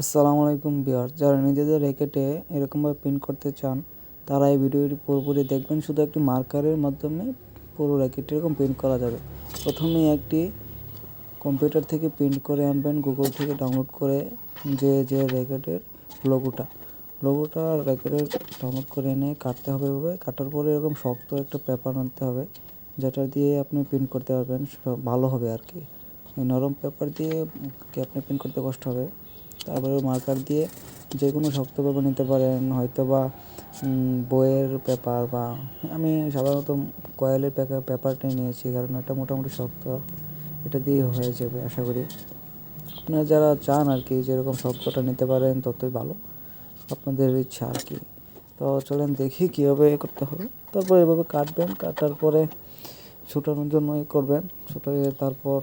আসসালামু আলাইকুম বিয়ার যারা নিজেদের র্যাকেটে এরকমভাবে প্রিন্ট করতে চান, তারা এই ভিডিওটি পুরোপুরি দেখবেন। শুধু একটি মার্কারের মাধ্যমে পুরো র্যাকেটে এরকম প্রিন্ট করা যাবে। প্রথমে একটি কম্পিউটার থেকে প্রিন্ট করে আনবেন গুগল থেকে ডাউনলোড করে যে যে র্যাকেটের লোগোটা লোগোটা র্যাকেটের ডাউনলোড করে এনে কাটতে হবে এভাবে। কাটার পরে এরকম শক্ত একটা পেপার আনতে হবে, যেটা দিয়ে আপনি প্রিন্ট করতে পারবেন। ভালো হবে আর কি। নরম পেপার দিয়ে আপনি প্রিন্ট করতে কষ্ট হবে? তারপরে মার্কার দিয়ে যে কোনো শক্ত পেপার নিতে পারেন হয়তো বা বইয়ের পেপার বা, আমি সাধারণত কয়েলের পেপারটাই নিয়েছি কারণ এটা মোটামুটি শক্ত, এটা দিয়ে হয়ে যাবে আশা করি। আপনারা যারা চান আর কি যেরকম শক্তটা নিতে পারেন ততই ভালো, আপনাদের ইচ্ছা আর কি। তো চলেন দেখি কীভাবে এ করতে হবে। তারপর এভাবে কাটবেন, কাটার পরে ছুটানোর জন্য করবেন ছুটিয়ে তারপর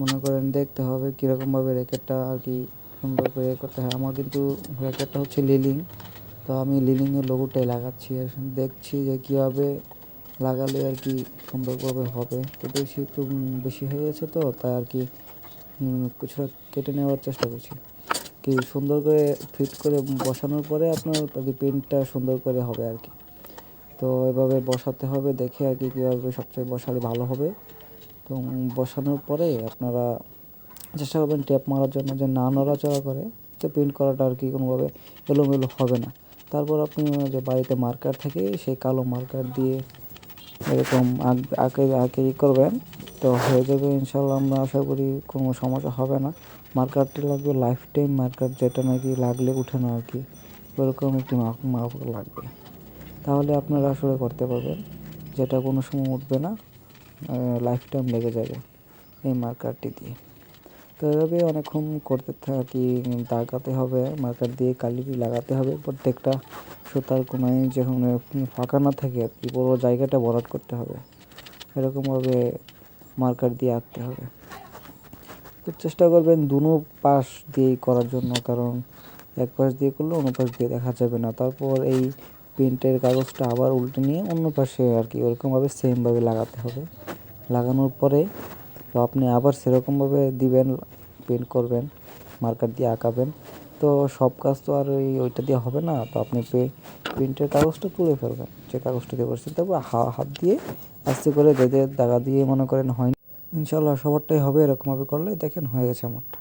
মনে করেন দেখতে হবে কীরকমভাবে র্যাকেটটা আর কি সুন্দর করে এ করতে হয়। আমার কিন্তু র্যাকেটটা হচ্ছে লিলিং। তো আমি লিলিংয়ের লোগোটাই লাগাচ্ছি দেখছি যে কীভাবে লাগালে আর কি সুন্দরভাবে হবে। তো বেশি একটু বেশি হয়ে গেছে তো, তাই আর কি কিছুটা কেটে নেওয়ার চেষ্টা করছি। কি সুন্দর করে ফিট করে বসানোর পরে আপনার আর কি প্রিন্টটা সুন্দর করে হবে আর কি। তো এভাবে বসাতে হবে, দেখে আর কি কীভাবে সবচেয়ে বসালে ভালো হবে। তো বসানোর পরে আপনারা চেষ্টা করবেন ট্যাপ মারার জন্য যে না নড়াচড়া করে, তো প্রিন্ট করাটা আর কি কোনোভাবে এলোমেলো হবে না। তারপর আপনি যে বাড়িতে মার্কার থাকে, সেই কালো মার্কার দিয়ে এরকম আঁক- আঁকে করবেন, তো হয়ে যাবে ইনশাল্লাহ আমরা আশা করি কোনো সমস্যা হবে না। মার্কারটি লাগবে লাইফ টাইম মার্কার যেটা নাকি লাগলে উঠে না আর কি। ওরকম একটি মাপ লাগবে। তাহলে আপনারা আসলে করতে পারবেন, যেটা কোনো সময় উঠবে না। লাইফ টাইম লেগে যাবে এই মার্কারটি দিয়ে। তো এভাবে অনেকক্ষণ করতে থাকি, দাগাতে হবে মার্কার দিয়ে কালি লাগাতে হবে, প্রত্যেকটা সুতার কোনায় যখন ফাঁকা না থাকে, আর কি পুরো জায়গাটা ভরাট করতে হবে। এরকমভাবে মার্কার দিয়ে আঁকতে হবে। তো চেষ্টা করবেন দুনো পাশ দিয়েই করার জন্য, কারণ এক পাশ দিয়ে করলে অন্য পাশ দিয়ে দেখা যাবে না। তারপর এই প্রিন্টের কাগজটা আবার উল্টে নিয়ে অন্য পাশে আর কি ওরকমভাবে সেমভাবে লাগাতে হবে। লাগানোর পরে তো আপনি আবার সেরকমভাবে দিবেন পেন্ট করবেন মার্কার দিয়ে আঁকাবেন। তো সব কাজ তো আর ওই ওইটা দিয়ে হবে না। তো আপনি প্রিন্টের কাগজটা তুলে ফেলবেন, যে কাগজটা দিয়ে বসছেন তারপর হাত দিয়ে আস্তে করে বেঁধে দাগা দিয়ে মনে করেন হয়নি। ইনশাল্লাহ সবারটাই হবে, এরকমভাবে করলে দেখেন হয়ে গেছে আমারটা